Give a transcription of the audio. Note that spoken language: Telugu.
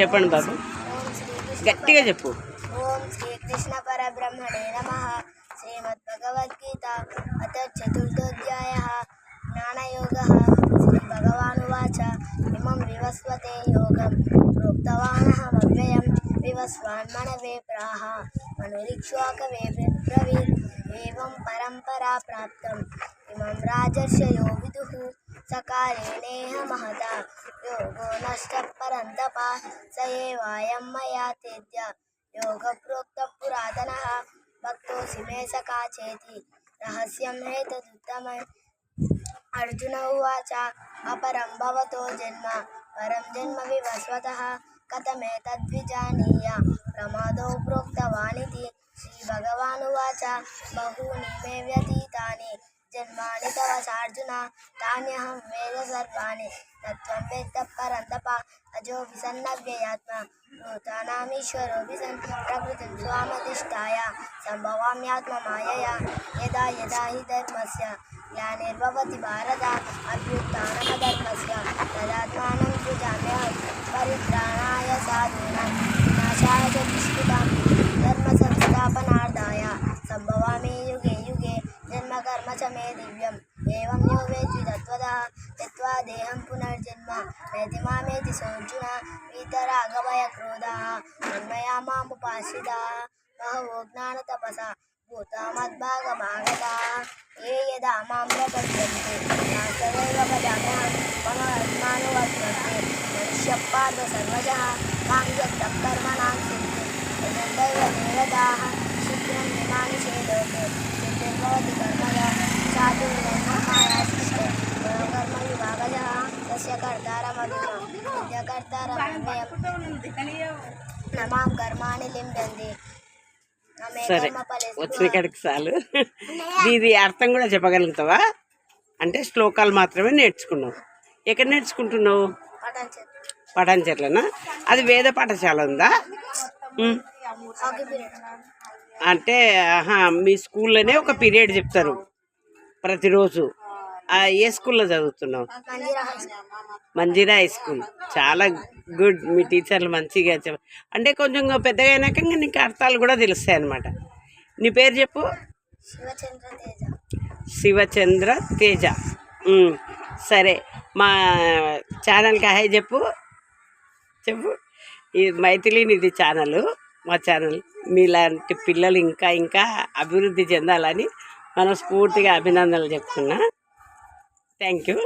చెప్పండి బాబు. గట్టిగా చెప్పు. ఓం శ్రీకృష్ణ పరబ్రహ్మణే నమ. శ్రీమద్భగవద్గీత అత చతుర్థోధ్యాయ. జ్ఞానయోగ. శ్రీభగవానువాచ ఇమం వివస్వతే యోగం. ప్రోక్తవానహమవ్యయం వివస్వాన్మనవే ప్రాహ. మనురిక్ష్వాకవే బ్రవీర్. పరంపరా ప్రాప్తం. ఇమం రాజర్షయో విదుః. సకాలేనేహ మహతా యోగో నష్ట పరంతప స ఏవాయం మయా తేద్య యోగ ప్రోక్త పురాతన భక్తోసి మే సఖా చేతి రహస్యం హేతదుత్తమ అర్జున ఉవాచ అపరం భవతో జన్మ పరం జన్మ వివస్వత కథమేతద్విజానీయ ప్రమాదో ప్రోక్తవానితి శ్రీభగవానువాచ బహూని మే వ్యతీతాని జన్మాని తవ సార్జున తాన్యహం వేద సర్వాణి తత్వేత్తపరంతప అజో విసన్నవ్యయాత్మ నూతానామీశ్వరో విసన్ ప్రకృతిం స్వామధిష్టాయ సంభవామ్యాత్మమాయయ యదా యదా హి ధర్మస్య గ్లానిర్భవతి భారత అభ్యుత్థానమధర్మస్య కర్మ చ మే దివ్యం ఏవం యో వేత్తి తత్వదః యత్వా దేహం పునర్జన్మ నేతి మామేతి సోర్జున వీతరాగభయ క్రోధः తన్మయా మాముపాశ్రితా బహవో జ్ఞానతపస భూతామద్భాగమాగతా ఏ యదా మాం ప్రపద్యంతే తదైవ వదామ్యహం మమ ఆత్మానువర్తంతే మనుష్యపాద సర్వజः మాం యత్తం కర్మణాం సిద్ధిం యదంతైవ దేవతాः నమాం కర్మాణి లింబంది. సరే వచ్చిన కాడికి చాలు. ఇది అర్థం కూడా చెప్పగలుగుతావా? అంటే శ్లోకాలు మాత్రమే నేర్చుకున్నావు. ఎక్కడ నేర్చుకుంటున్నావు? పటాన్చెట్లనా అది వేద పాఠశాల ఉందా? అంటే మీ స్కూల్లోనే ఒక పీరియడ్ చెప్తారు. ప్రతిరోజు. ఏ స్కూల్లో చదువుతున్నావు? Manjeera high school. చాలా గుడ్. మీ టీచర్లు మంచిగా అంటే కొంచెం పెద్దగా అయినాక ఇంకా నీకు అర్థాలు కూడా తెలుస్తాయి అన్నమాట. నీ పేరు చెప్పు? శివచంద్ర తేజ. సరే. మా ఛానల్కి హాయ్ చెప్పు. చెప్పు. ఇది మైథిలిని ఇది ఛానల్ మా ఛానల్. మీలాంటి పిల్లలు ఇంకా ఇంకా అభివృద్ధి చెందాలని మనస్ఫూర్తిగా అభినందనలు చెప్తున్నా. Thank you.